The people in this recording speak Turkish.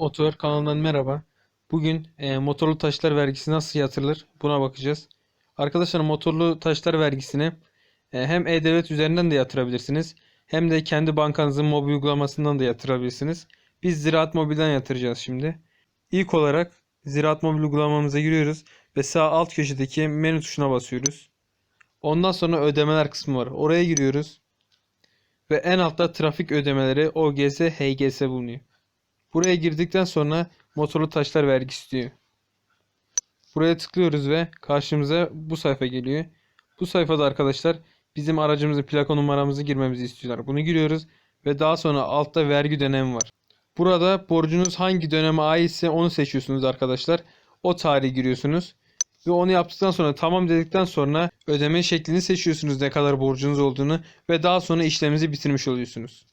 Otover kanalından merhaba. Bugün e, motorlu taşlar vergisi nasıl yatırılır buna bakacağız. Arkadaşlar motorlu taşlar vergisini e, hem E-Devlet üzerinden de yatırabilirsiniz. Hem de kendi bankanızın mobil uygulamasından da yatırabilirsiniz. Biz Ziraat Mobil'den yatıracağız şimdi. İlk olarak Ziraat Mobil uygulamamıza giriyoruz ve sağ alt köşedeki menü tuşuna basıyoruz. Ondan sonra ödemeler kısmı var. Oraya giriyoruz. Ve en altta trafik ödemeleri OGS, HGS bulunuyor. Buraya girdikten sonra motorlu taşlar vergisi diyor. Buraya tıklıyoruz ve karşımıza bu sayfa geliyor. Bu sayfada arkadaşlar bizim aracımızın plaka numaramızı girmemizi istiyorlar. Bunu giriyoruz ve daha sonra altta vergi dönemi var. Burada borcunuz hangi döneme aitse onu seçiyorsunuz arkadaşlar. O tarihi giriyorsunuz. Ve onu yaptıktan sonra tamam dedikten sonra ödeme şeklini seçiyorsunuz ne kadar borcunuz olduğunu ve daha sonra işleminizi bitirmiş oluyorsunuz.